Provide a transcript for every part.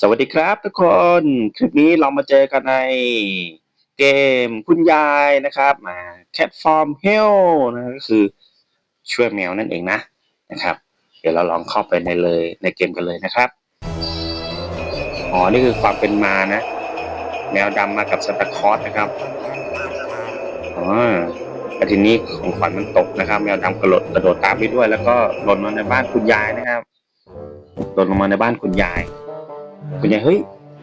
สวัสดีครับทุกคน คลิปนี้เรามาเจอกันในเกมคุณยายนะครับมา Cat Form Help นะก็คือช่วยแมวนั่นเองนะนะครับ เดี๋ยวเราลองเข้าไปในเลยในเกมกันเลยนะครับ อ๋อ นี่คือความเป็นมานะ แมวดำมากับซานตาคอสนะครับอ๋อแต่ทีนี้ของขวัญมันตกนะครับ แมวดำกระโดดกระโดดตามไปด้วย แล้วก็หล่นมาในบ้านคุณยายนะครับหล่นลงมาในบ้านคุณยาย คุณยายเฮ้ย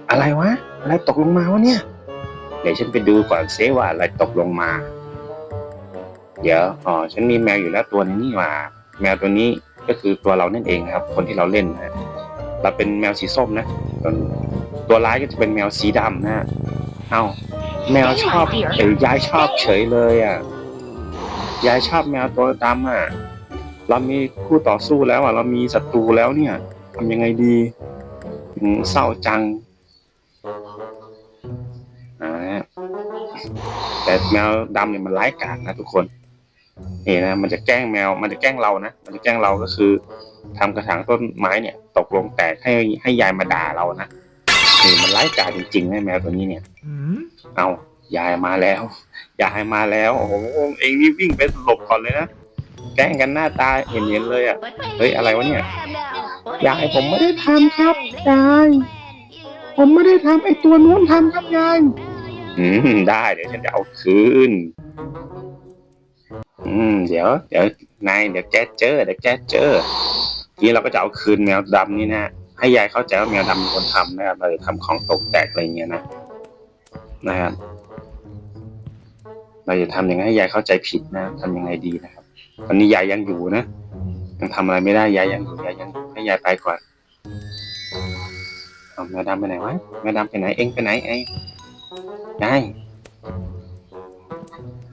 อะไรวะ อะไรตกลงมาวะเนี่ย เดี๋ยวฉันไปดูก่อนเซว่าอะไรตกลงมา เดี๋ยวอ๋อฉันมีแมวอยู่แล้วตัวนึงนี่หว่า แมวตัวนี้ก็คือตัวเรานั่นเองครับ คนที่เราเล่นนะเราเป็นแมวสีส้มนะส่วนตัวร้ายก็จะเป็นแมวสีดำนะ เอ้าแมวชอบเอ้ยยายชอบเฉยเลยอะยายชอบแมวตัวดำอะ เรามีคู่ต่อสู้แล้วอะ เรามีศัตรูแล้วเนี่ยทำยังไงดีอืม เศร้าจังอ่าแต่แมวดำเนี่ยมันร้ายกาจนะทุกคนนี่นะมันจะแกล้งแมว มันจะแกล้งเรานะมันจะแกล้งเราก็คือทำกระถางต้นไม้เนี่ย ตกลงแตกให้ให้ยายมาด่าเรานะนี่มันร้ายกาจจริงๆนะแมวตัวนี้เนี่ยอืมเอายายมาแล้วยายมาแล้วโอ้โหเองนี่วิ่งไปหลบก่อนเลยนะแกล้งกันหน้าตาเห็นๆเลยอะเฮ้ยอะไรวะเนี่ย ยายผมไม่ได้ทำครับยายผมไม่ได้ทำไอ้ตัวนู้นทำครับยายอืมได้เดี๋ยวฉันจะเอาคืน อืม เดี๋ยว เดี๋ยวนายเดี๋ยวแกเจอเดี๋ยวแกเจอทีนี้เราก็จะเอาคืนแมวดำนี่นะให้ยายเข้าใจว่าแมวดำเป็นคนทำนะครับเราจะทำของตกแตกอะไรเงี้ยนะนะครับเราจะทำยังไงให้ยายเข้าใจผิดนะทำยังไงดีนะครับตอนนี้ยายยังอยู่นะยังทำอะไรไม่ได้ยายยังอยู่ยายยัง ให้ยายไปก่อนเอาแมวดำไปไหนวะแมวดำไปไหนเองไปไหนไอ้ยาย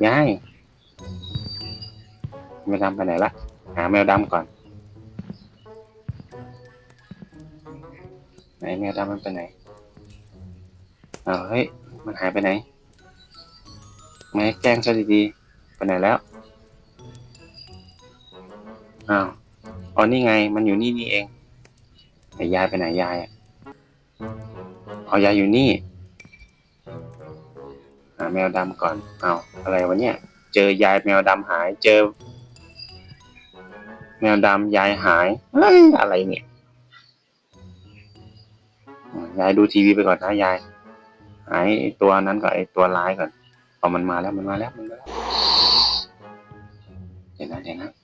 ยายแมวดำไปไหนละหาแมวดำก่อนไหนแมวดำมันไปไหนเอาเฮ้ยมันหายไปไหนไม่แกล้งซะดีๆไปไหนแล้วอ้าว อ๋อนี่ไง มันอยู่นี่นี่เองแต่ยายไปไหนยายอะอ๋อยายอยู่นี่หาแมวดำก่อน เอาอะไรวะเนี่ย เจอยายแมวดำหาย เจอ แมวดำยายหายเฮ้ยอะไรเนี่ย ยายดูทีวีไปก่อนนะยาย หายตัวนั้นกับไอ้ตัวร้ายก่อนพอมันมาแล้วมันมาแล้วมันมาแล้วเดี๋ยวนะเดี๋ยวนะ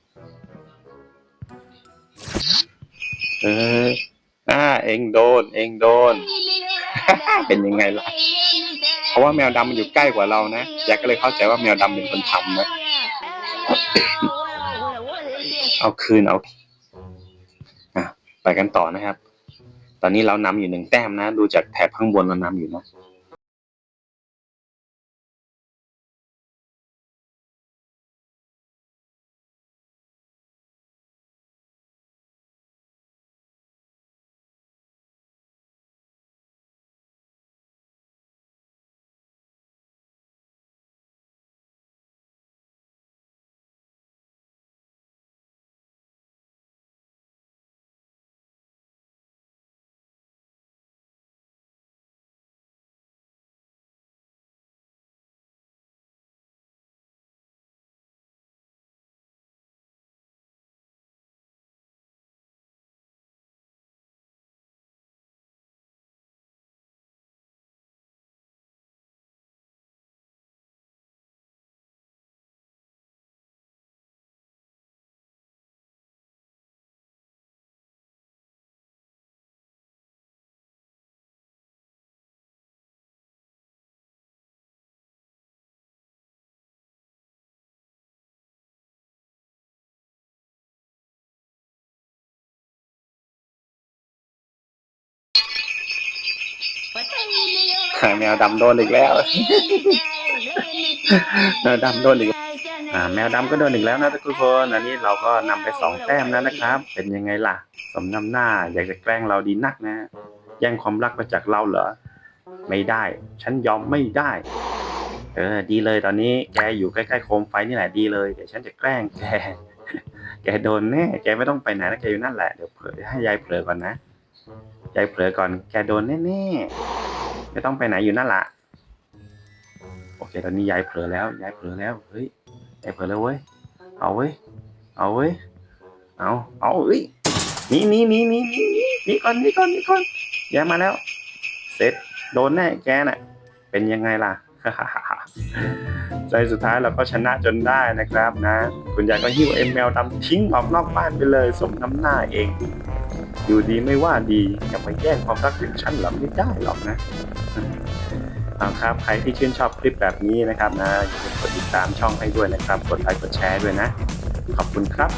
เออ อ่า เองโดน เองโดน เป็นยังไงล่ะ เพราะว่าแมวดำมันอยู่ใกล้กว่าเรานะยายก็เลยเข้าใจว่าแมวดำเป็นคนทำนะ เอาคืนเอาอะไปกันต่อนะครับ ตอนนี้เรานำอยู่หนึ่งแต้มนะ ดูจากแถบข้างบนเรานำอยู่นะ แมวดำโดนอีกแล้วแมวดำโดนอีกอ่าแมวดำก็โดนอีกแล้วนะทุกคนอันนี้เราก็นำไปสองแต้มแล้วนะครับ เป็นยังไงล่ะ สมน้ำหน้าอยากจะแกล้งเราดีนักนะ แย่งความรักมาจากเราเหรอ ไม่ได้ ฉันยอมไม่ได้ เออ ดีเลยตอนนี้แกอยู่ใกล้ๆโคมไฟนี่แหละดีเลย เดี๋ยวฉันจะแกล้งแก แกโดนแน่ แกไม่ต้องไปไหนนะแกอยู่นั่นแหละ เดี๋ยวเผลอให้ยายเผลอก่อนนะ ยายเผลอก่อน แกโดนแน่ๆ ไม่ต้องไปไหนอยู่นั่นละโอเค ตอนนี้ยายเผลอแล้วยายเผลอแล้วเฮ้ยยายเผลอแล้วเว้ยเอาเว้ยเอาเว้ยเอาเอาเอ้ยนี่นี่นี่นี่นี่นี่ก่อนนี่ก่อนนี่ก่อนยายมาแล้ว เสร็จโดนแน่แกน่ะ เป็นยังไงล่ะใจสุดท้ายเราก็ชนะจนได้นะครับนะ คุณยายก็หิ้วเอ็มแมวดำทิ้งออกนอกบ้านไปเลยสมน้ำหน้าเอง อยู่ดีไม่ว่าดีอย่ามาแย่งความรักถึงฉันหรอกไม่ได้หรอกนะเอาครับใครที่ชื่นชอบคลิปแบบนี้นะครับนะอย่าลืมกดติดตามช่องให้ด้วยนะครับ กดไลค์กดแชร์ด้วยนะ ขอบคุณครับ